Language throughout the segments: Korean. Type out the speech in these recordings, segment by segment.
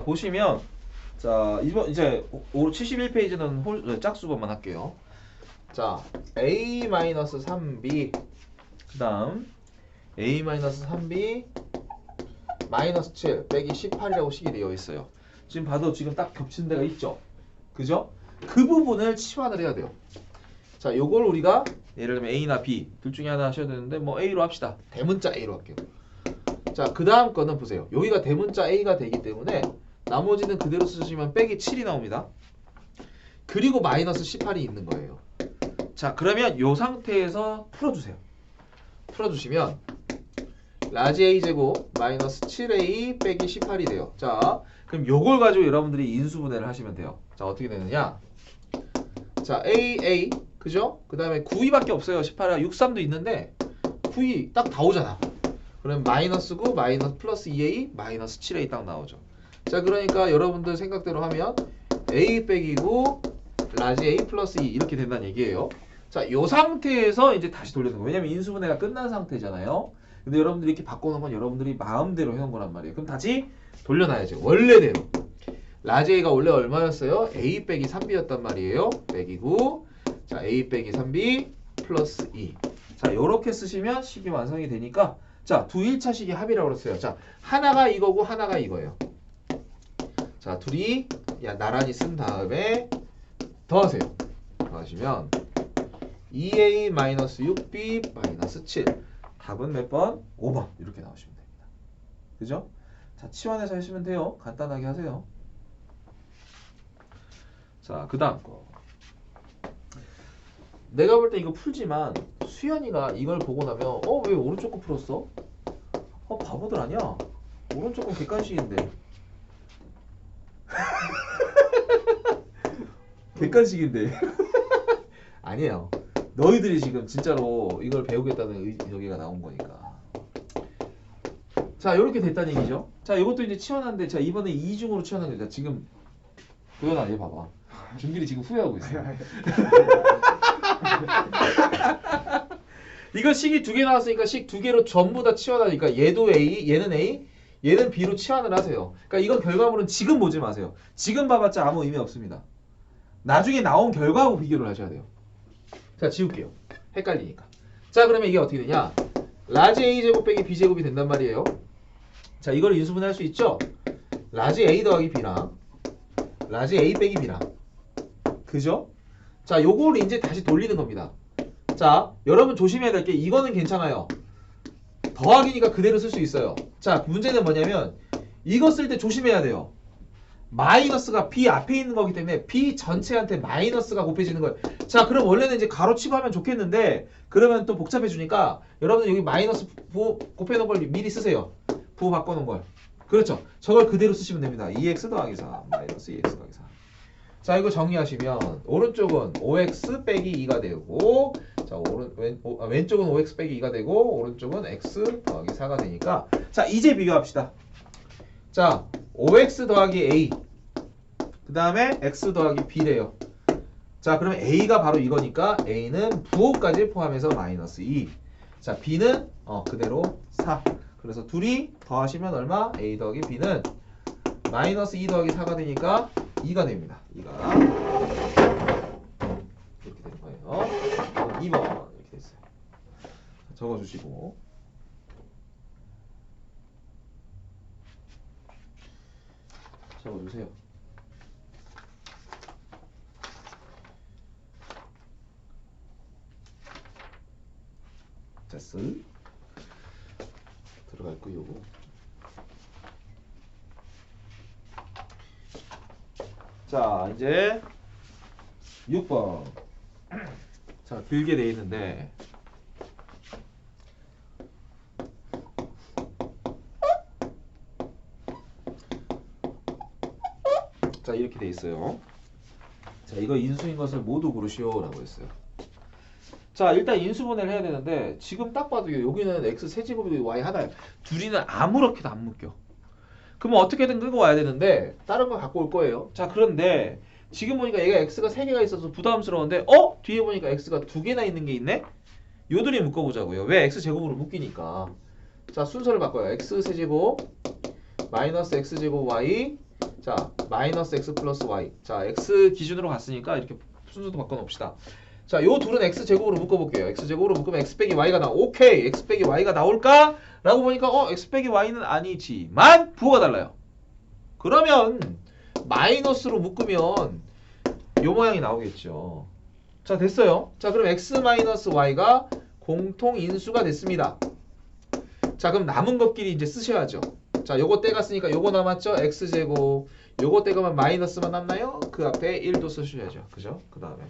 보시면 자 이번 이제 71페이지는 홀, 네, 짝수번만 할게요. 자 a 3b 그다음 a 3b 마이너스 7 빼기 18이라고 식이 되어 있어요. 지금 봐도 지금 딱 겹치는 데가 있죠. 그죠? 그 부분을 치환을 해야 돼요. 자, 요걸 우리가 예를 들면 A나 B 둘 중에 하나 하셔야 되는데 뭐 A로 합시다. 대문자 A로 할게요. 자, 그 다음 거는 보세요. 여기가 대문자 A가 되기 때문에 나머지는 그대로 쓰시면 빼기 7이 나옵니다. 그리고 마이너스 18이 있는 거예요. 자, 그러면 요 상태에서 풀어주세요. 풀어주시면 라지 A 제곱 마이너스 7A 빼기 18이 돼요. 자, 그럼 요걸 가지고 여러분들이 인수분해를 하시면 돼요. 자, 어떻게 되느냐? 자, AA 그죠? 그 다음에 9이밖에 없어요. 18이 63도 있는데 9이 딱 나오잖아. 그럼 마이너스 9 마이너스 플러스 2A 마이너스 7A 딱 나오죠. 자, 그러니까 여러분들 생각대로 하면 A 빼기 9 라지 A 플러스 2 이렇게 된다는 얘기예요. 자, 요 상태에서 이제 다시 거예요. 왜냐면 인수분해가 끝난 상태잖아요. 근데 여러분들이 이렇게 바꿔놓은 건 여러분들이 마음대로 해놓은 거란 말이에요. 그럼 다시 돌려놔야죠. 원래대로. 라지 A가 원래 얼마였어요? A 빼기 3B였단 말이에요. 빼기 9. 자, A 빼기 3B 플러스 2. 자, 요렇게 쓰시면 식이 완성이 되니까 자, 두 1차 식이 합이라고 그랬어요. 자, 하나가 이거고 하나가 이거예요. 자, 둘이 야 나란히 쓴 다음에 더하세요. 더하시면 2A-6B 마이너스 7. 답은 몇 번? 5번. 이렇게 나오시면 됩니다. 그죠? 자, 치환해서 하시면 돼요. 간단하게 하세요. 자, 그 다음 거. 내가 볼 때 이거 풀지만 수연이가 이걸 보고 나면 어, 왜 오른쪽 거 풀었어? 어, 바보들 아니야? 오른쪽 건 객관식인데. 객관식인데. 아니에요. 너희들이 지금 진짜로 이걸 배우겠다는 의, 여기가 나온 거니까. 자, 이렇게 됐다는 얘기죠. 자, 이것도 이제 치환한데, 자, 이번에 이중으로 치환한 거죠. 지금, 도현아, 얘 봐봐. 준길이 지금 후회하고 있어. 이거 식이 두 개 나왔으니까 식 두 개로 전부 다 치환하니까 얘도 A, 얘는 A, 얘는 B로 치환을 하세요. 그러니까 이건 결과물은 지금 보지 마세요. 지금 봐봤자 아무 의미 없습니다. 나중에 나온 결과하고 비교를 하셔야 돼요. 자, 지울게요. 헷갈리니까. 자, 그러면 이게 어떻게 되냐? 라지 A 제곱 빼기 B 제곱이 된단 말이에요. 자, 이걸 인수분해할 수 있죠? 라지 A 더하기 B랑 라지 A 빼기 B랑 그죠? 자, 요거를 이제 다시 돌리는 겁니다. 자, 여러분 조심해야 될 게 이거는 괜찮아요. 더하기니까 그대로 쓸 수 있어요. 자, 문제는 뭐냐면 이거 쓸 때 조심해야 돼요. 마이너스가 B 앞에 있는 거기 때문에 B 전체한테 마이너스가 곱해지는 거예요. 자, 그럼 원래는 이제 가로치고 하면 좋겠는데 그러면 또 복잡해지니까 여러분 여기 마이너스 부, 곱해 놓은 걸 미리 쓰세요. 부호 바꿔 놓은 걸. 그렇죠. 저걸 그대로 쓰시면 됩니다. 2x 더하기 4 마이너스 2x 더하기 4. 자, 이거 정리하시면 오른쪽은 5x 빼기 2가 되고 자, 오른 왼, 오, 아, 왼쪽은 5x 빼기 2가 되고 오른쪽은 x 더하기 4가 되니까 자, 이제 비교합시다. 자, 5x 더하기 a 그 다음에 x 더하기 b래요. 자, 그러면 a가 바로 이거니까 a는 부호까지 포함해서 마이너스 2. 자, b는 어, 그대로 4. 그래서 둘이 더하시면 얼마? a 더하기 b는 마이너스 2 더하기 4가 되니까 2가 됩니다. 2가 이렇게 되는 거예요. 2번 이렇게 됐어요. 자, 적어주시고 적어주세요. 됐어. 들어갈 거 요거. 자, 이제 6번. 자, 길게 돼 있는데 자, 이렇게 돼 있어요. 자, 이거 인수인 것을 모두 고르시오라고 했어요. 자, 일단 인수분해를 해야 되는데 지금 딱 봐도 여기는 x 세제곱이고 y 하나예요. 둘이는 아무렇게도 안 묶여. 그러면 어떻게든 끌고 와야 되는데 다른 거 갖고 올 거예요. 자, 그런데 지금 보니까 얘가 x가 세 개가 있어서 부담스러운데 어? 뒤에 보니까 x가 두 개나 있는 게 있네? 요들이 묶어보자고요. 왜 x 제곱으로 묶이니까. 자, 순서를 바꿔요. x 세제곱 마이너스 x 제곱 y 자 마이너스 x 플러스 y. 자 x 기준으로 갔으니까 이렇게 순서도 바꿔놓읍시다. 자 요 둘은 x 제곱으로 묶어볼게요. x 제곱으로 묶으면 x 빼기 y가 나. 오케이. x 빼기 y가 나올까? 라고 보니까 어 x 빼기 y는 아니지만 부호가 달라요. 그러면 마이너스로 묶으면 요 모양이 나오겠죠. 자 됐어요. 자 그럼 x 마이너스 y가 공통 인수가 됐습니다. 자 그럼 남은 것끼리 이제 쓰셔야죠 자 요거 떼갔으니까 요거 남았죠? x제곱. 요거 떼가면 마이너스만 남나요? 그 앞에 1도 쓰셔야죠. 그죠? 그 다음에.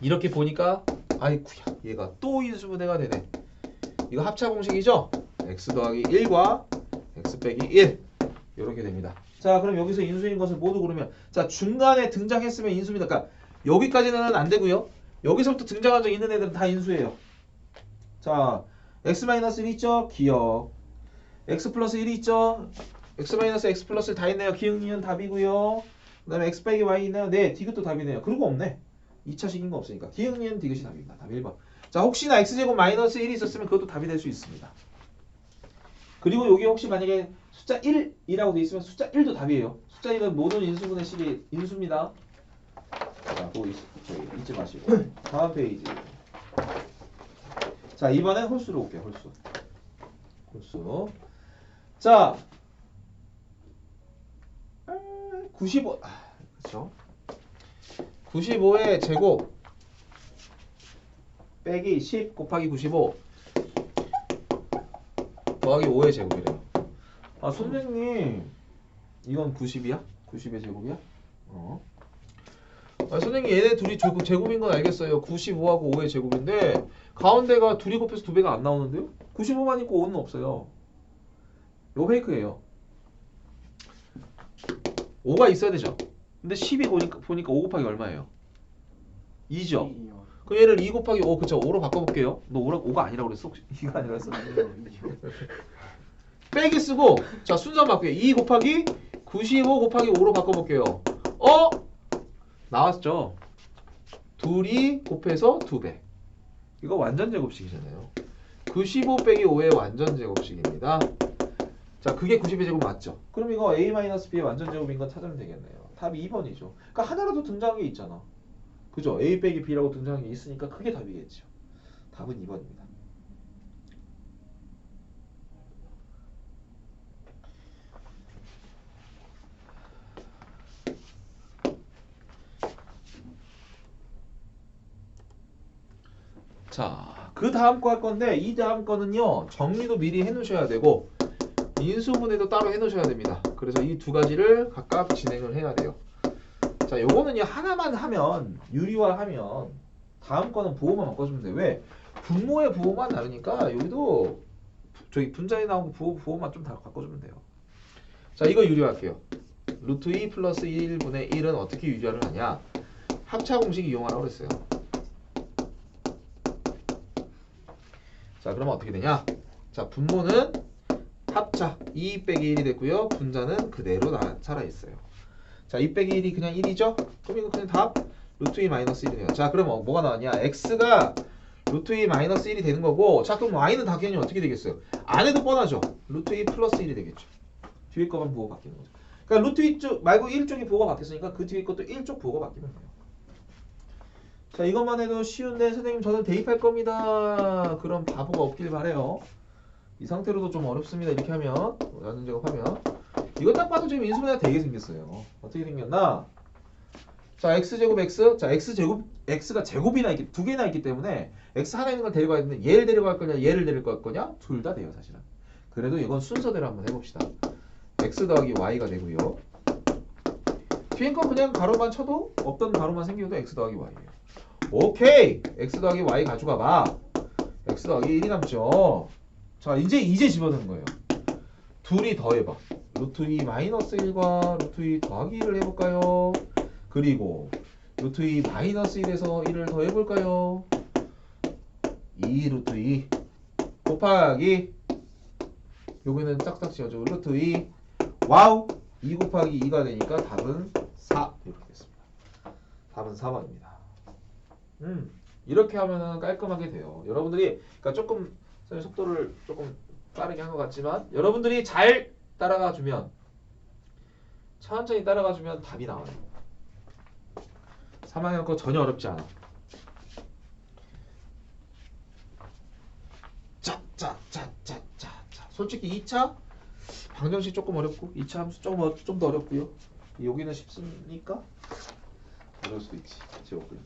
이렇게 보니까 아이쿠야 얘가 또 인수분해가 되네. 이거 합차 공식이죠? x 더하기 1과 x 빼기 1 이렇게 됩니다. 자 그럼 여기서 인수인 것을 모두 고르면 자 중간에 등장했으면 인수입니다. 그러니까 여기까지는 안 되고요. 여기서부터 등장한 적 있는 애들은 다 인수예요. 자 x-1 있죠? 기억 x 플러스 1이 있죠? x 마이너스 x 플러스 다 있네요. 기억니은 답이고요. 그 다음에 x 빼기 y 있나요? 네, 디귿도 답이네요. 그리고 없네. 2차식인 거 없으니까. 기억니은 디귿이 답입니다. 답 1번. 자, 혹시나 x제곱 마이너스 1이 있었으면 그것도 답이 될 수 있습니다. 그리고 여기 혹시 만약에 숫자 1이라고 돼 있으면 숫자 1도 답이에요. 숫자 1은 모든 인수분의 식이 인수입니다. 자, 그거 잊, 저기 잊지 마시고. 다음 페이지. 자, 이번엔 홀수로 올게요. 홀수. 홀수. 자, 95, 아, 그렇죠? 95의 제곱 빼기 10 곱하기 95 더하기 5의 제곱이래요. 아 선생님, 이건 90이야? 90의 제곱이야? 어. 아, 선생님 얘네 둘이 제- 제곱인 건 알겠어요. 95하고 5의 제곱인데 가운데가 둘이 곱해서 두 배가 안 나오는데요? 95만 있고 5는 없어요. 이거 페이크예요. 5가 있어야 되죠. 근데 10이 보니까, 보니까 5 곱하기 얼마예요? 2죠. 그럼 얘를 2 곱하기 5 그쵸 5로 바꿔볼게요. 너 5라, 5가 아니라고 그랬어? 혹시 2가 아니라 했어? 빼기 쓰고 자 순서 바꾸요 2 곱하기 95 곱하기 5로 바꿔볼게요. 어? 나왔죠. 둘이 곱해서 2배. 이거 완전 제곱식이잖아요. 95 빼기 5의 완전 제곱식입니다. 자, 그게 90의 제곱 맞죠? 그럼 이거 a-b의 완전 제곱인 건 찾으면 되겠네요. 답이 2번이죠. 그러니까 하나라도 등장한 게 있잖아. 그죠? a 빼기 b라고 등장한 게 있으니까 그게 답이겠죠. 답은 2번입니다. 자, 그 다음 거 할 건데 이 다음 거는요. 정리도 미리 해 놓으셔야 되고 인수분해도 따로 해 놓으셔야 됩니다. 그래서 이 두 가지를 각각 진행을 해야 돼요. 자, 요거는요. 하나만 하면 유리화하면 다음 거는 부호만 바꿔주면 돼. 왜? 분모의 부호만 다르니까 여기도 부- 저기 분자에 나오고 부호, 부호만 좀 다 바꿔주면 돼요. 자, 이거 유리화할게요. 루트 2 플러스 1분의 1은 어떻게 유리화를 하냐? 합차 공식 이용하라고 그랬어요. 자, 그러면 어떻게 되냐? 자, 분모는 합차 2 빼기 1이 됐고요. 분자는 그대로 나, 살아있어요. 자, 2 빼기 1이 그냥 1이죠? 그럼 이거 그냥 답 루트 2 마이너스 1이네요. 자, 그럼 어, 뭐가 나왔냐? x가 루트 2 마이너스 1이 되는 거고 자, 그럼 y는 당연히 어떻게 되겠어요? 안에도 뻔하죠? 루트 2 플러스 1이 되겠죠. 뒤에 거만 부호가 바뀌는 거죠. 그러니까 루트 2쪽 말고 1쪽이 부호가 바뀌었으니까 그 뒤에 것도 1쪽 부호가 바뀌면 돼요. 자 이것만 해도 쉬운데 선생님 저는 대입할 겁니다. 그럼 바보가 없길 바래요. 이 상태로도 좀 어렵습니다. 이렇게 하면 나눈 작업하면 이거 딱 봐도 지금 인수분해가 되게 생겼어요. 어떻게 생겼나? 자 x 제곱 x 자 x 제곱 x가 제곱이나 있기 두 개나 있기 때문에 x 하나 있는 걸 데려가야 되는데 얘를 데려갈 거냐 얘를 데려갈 거냐 둘 다 돼요 사실은. 그래도 이건 순서대로 한번 해봅시다. x 더하기 y가 되고요. 뒤에 건 그냥 가로만 쳐도 없던 가로만 생겨도 x 더하기 y예요. 오케이 x 더하기 y 가져가 봐 x 더하기 1이 남죠 자 이제 이제 집어넣는 거예요. 둘이 더해봐. 루트 2 마이너스 1과 루트 2 더하기 1을 해볼까요? 그리고 루트 2 마이너스 1에서 1을 더해볼까요? 2 루트 2 곱하기 여기는 짝짝 지어줘 루트 2 와우! 2 곱하기 2가 되니까 답은 4 이렇게 됐습니다. 답은 4번입니다. 음, 이렇게 하면은 깔끔하게 돼요. 여러분들이 그러니까 조금 속도를 조금 빠르게 한 것 같지만 여러분들이 잘 따라가 주면 천천히 따라가 주면 답이 나와요. 3학년 거 전혀 어렵지 않아. 자, 자, 자, 자, 자, 자. 솔직히 2차 방정식 조금 어렵고 2차 함수 조금 어, 좀더 어렵고요. 여기는 쉽습니까? 어려울 수도 있지. 제곱글.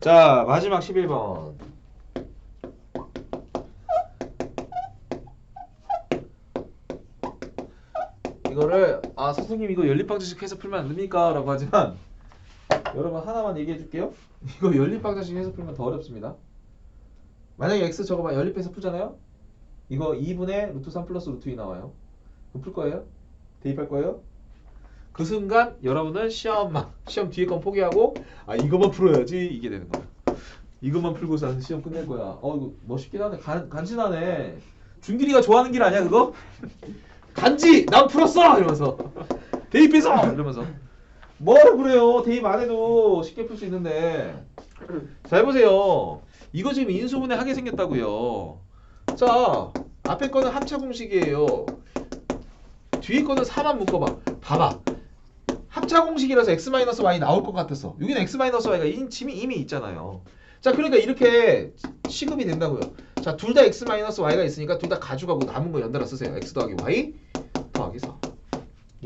자, 마지막 11번. 이거를 아 선생님 이거 연립방정식 해서 풀면 안 됩니까? 라고 하지만 여러분 하나만 얘기해 줄게요 이거 연립방정식 해서 풀면 더 어렵습니다 만약에 x 저거 연립해서 풀잖아요 이거 2분의 루트 3 플러스 루트 2 나와요 그럼 풀 거예요? 대입할 거예요? 그 순간 여러분은 시험만 시험 뒤에 건 포기하고 아 이거만 풀어야지 이게 되는 거야 이것만 풀고서 시험 끝낼 거야 어 이거 멋있긴 하네 간, 간지나네 준길이가 좋아하는 길 아니야 그거? 간지 난 풀었어! 이러면서. 대입해서 이러면서. 뭐하러 그래요? 대입 안 해도 쉽게 풀 수 있는데. 잘 보세요. 이거 지금 인수분해 하게 생겼다고요. 자 앞에 거는 합차 공식이에요. 뒤에 거는 4만 묶어봐. 봐봐. 합차 공식이라서 x-y 나올 것 같았어. 여기는 x-y가 이미, 이미 있잖아요. 자 그러니까 이렇게 시급이 된다고요 자 둘 다 x-y가 있으니까 둘 다 가져가고 남은 거 연달아 쓰세요 x 더하기 y 더하기 4.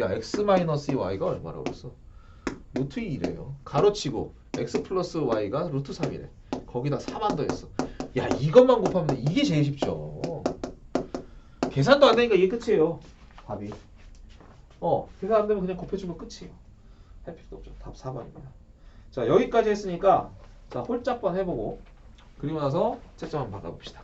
야, x-2y가 얼마라고 그랬어? 루트 2래요. 가로치고 x 플러스 y가 루트 3이래. 거기다 4만 더했어. 야, 이것만 곱하면 이게 제일 쉽죠. 계산도 안 되니까 이게 끝이에요. 답이. 어, 계산 안 되면 그냥 곱해주면 끝이에요. 할 필요도 없죠. 답 4번입니다. 자, 여기까지 했으니까 자, 홀짝번 해보고 그리고 나서 채점 한번 바꿔봅시다.